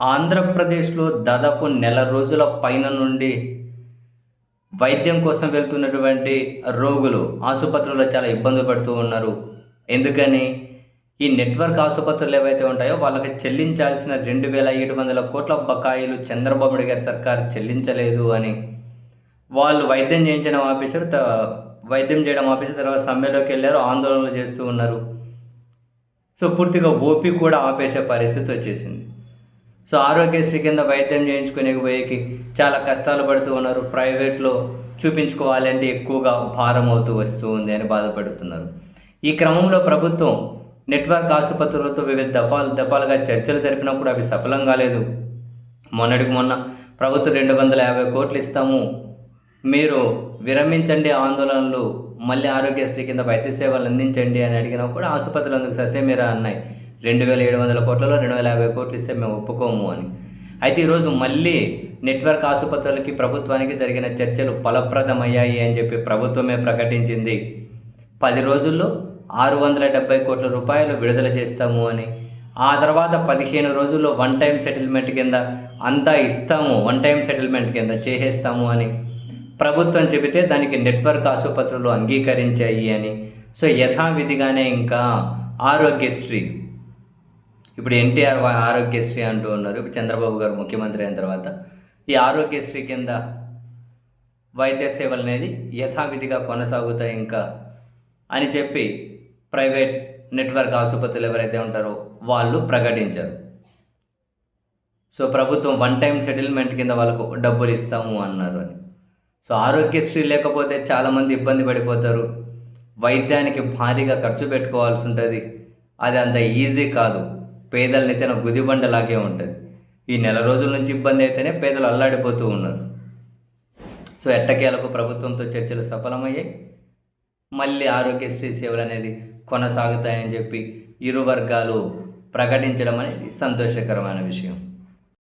ఆంధ్రప్రదేశ్లో దాదాపు నెల రోజుల పైన నుండి వైద్యం కోసం వెళ్తున్నటువంటి రోగులు ఆసుపత్రుల్లో చాలా ఇబ్బందులు పడుతూ ఉన్నారు. ఎందుకని? ఈ నెట్వర్క్ ఆసుపత్రులు ఏవైతే ఉంటాయో వాళ్ళకి చెల్లించాల్సిన రెండు వేల ఏడు వందల కోట్ల బకాయిలు చంద్రబాబు నాయుడు గారి సర్కార్ చెల్లించలేదు అని. వాళ్ళు వైద్యం చేయించడం ఆపేశారు వైద్యం చేయడం ఆపేసి తర్వాత సమ్మెలోకి వెళ్ళారు ఆందోళనలు చేస్తూ ఉన్నారు. సో పూర్తిగా ఓపీ కూడా ఆపేసే పరిస్థితి వచ్చేసింది. సో ఆరోగ్యశ్రీ కింద వైద్యం చేయించుకునే పోయేకి చాలా కష్టాలు పడుతూ ఉన్నారు. ప్రైవేట్లో చూపించుకోవాలంటే ఎక్కువగా భారం అవుతూ వస్తూ ఉంది అని బాధపడుతున్నారు. ఈ క్రమంలో ప్రభుత్వం నెట్వర్క్ ఆసుపత్రులతో వివిధ దఫాలు దఫాలుగా చర్చలు జరిపినప్పుడు అవి సఫలం కాలేదు మొన్నటికి మొన్న ప్రభుత్వం రెండు వందల యాభై కోట్లు ఇస్తాము. మీరు విరమించండి ఆందోళనలు మళ్ళీ ఆరోగ్యశ్రీ కింద వైద్య సేవలు అందించండి అని అడిగినా కూడా ఆసుపత్రులు అందుకు ససేమిరా అన్నాయి. రెండు వేల ఏడు వందల కోట్లలో రెండు వేల యాభై కోట్లు ఇస్తే మేము ఒప్పుకోము అని. అయితే ఈరోజు మళ్ళీ నెట్వర్క్ ఆసుపత్రులకి ప్రభుత్వానికి జరిగిన చర్చలు ఫలప్రదమయ్యాయి అని చెప్పి ప్రభుత్వమే ప్రకటించింది. పది రోజుల్లో ఆరు వందల డెబ్బై కోట్ల రూపాయలు విడుదల చేస్తాము అని. ఆ తర్వాత పదిహేను రోజుల్లో వన్ టైం సెటిల్మెంట్ కింద అంతా ఇస్తాము వన్ టైం సెటిల్మెంట్ కింద చేసేస్తాము అని. ప్రభుత్వం చెబితే దానికి నెట్వర్క్ ఆసుపత్రులు అంగీకరించాయి అని. సో యథావిధిగానే ఇంకా ఆరోగ్యశ్రీ ఇప్పుడు ఎన్టీఆర్ ఆరోగ్యశ్రీ అంటూ ఉన్నారు. ఇప్పుడు చంద్రబాబు గారు ముఖ్యమంత్రి అయిన తర్వాత ఈ ఆరోగ్యశ్రీ కింద వైద్య సేవలు అనేది యథావిధిగా కొనసాగుతాయి ఇంకా అని చెప్పి ప్రైవేట్ నెట్వర్క్ ఆసుపత్రులు ఎవరైతే ఉంటారో వాళ్ళు ప్రకటించారు. సో ప్రభుత్వం వన్ టైం సెటిల్మెంట్ కింద వాళ్ళకు డబ్బులు ఇస్తాము అన్నారు అని. సో ఆరోగ్యశ్రీ లేకపోతే చాలామంది ఇబ్బంది పడిపోతారు. వైద్యానికి భారీగా ఖర్చు పెట్టుకోవాల్సి ఉంటుంది. అది అంత ఈజీ కాదు. పేదల్ని తన గుదిబండలాగే ఉంటుంది. ఈ నెల రోజుల నుంచి ఇబ్బంది అయితేనే పేదలు అల్లాడిపోతూ ఉన్నారు. సో ఎట్టకేలకు ప్రభుత్వంతో చర్చలు సఫలమయ్యాయి. మళ్ళీ ఆరోగ్యశ్రీ సేవలు అనేది కొనసాగుతాయని చెప్పి ఇరు వర్గాలు ప్రకటించడం అనేది సంతోషకరమైన విషయం.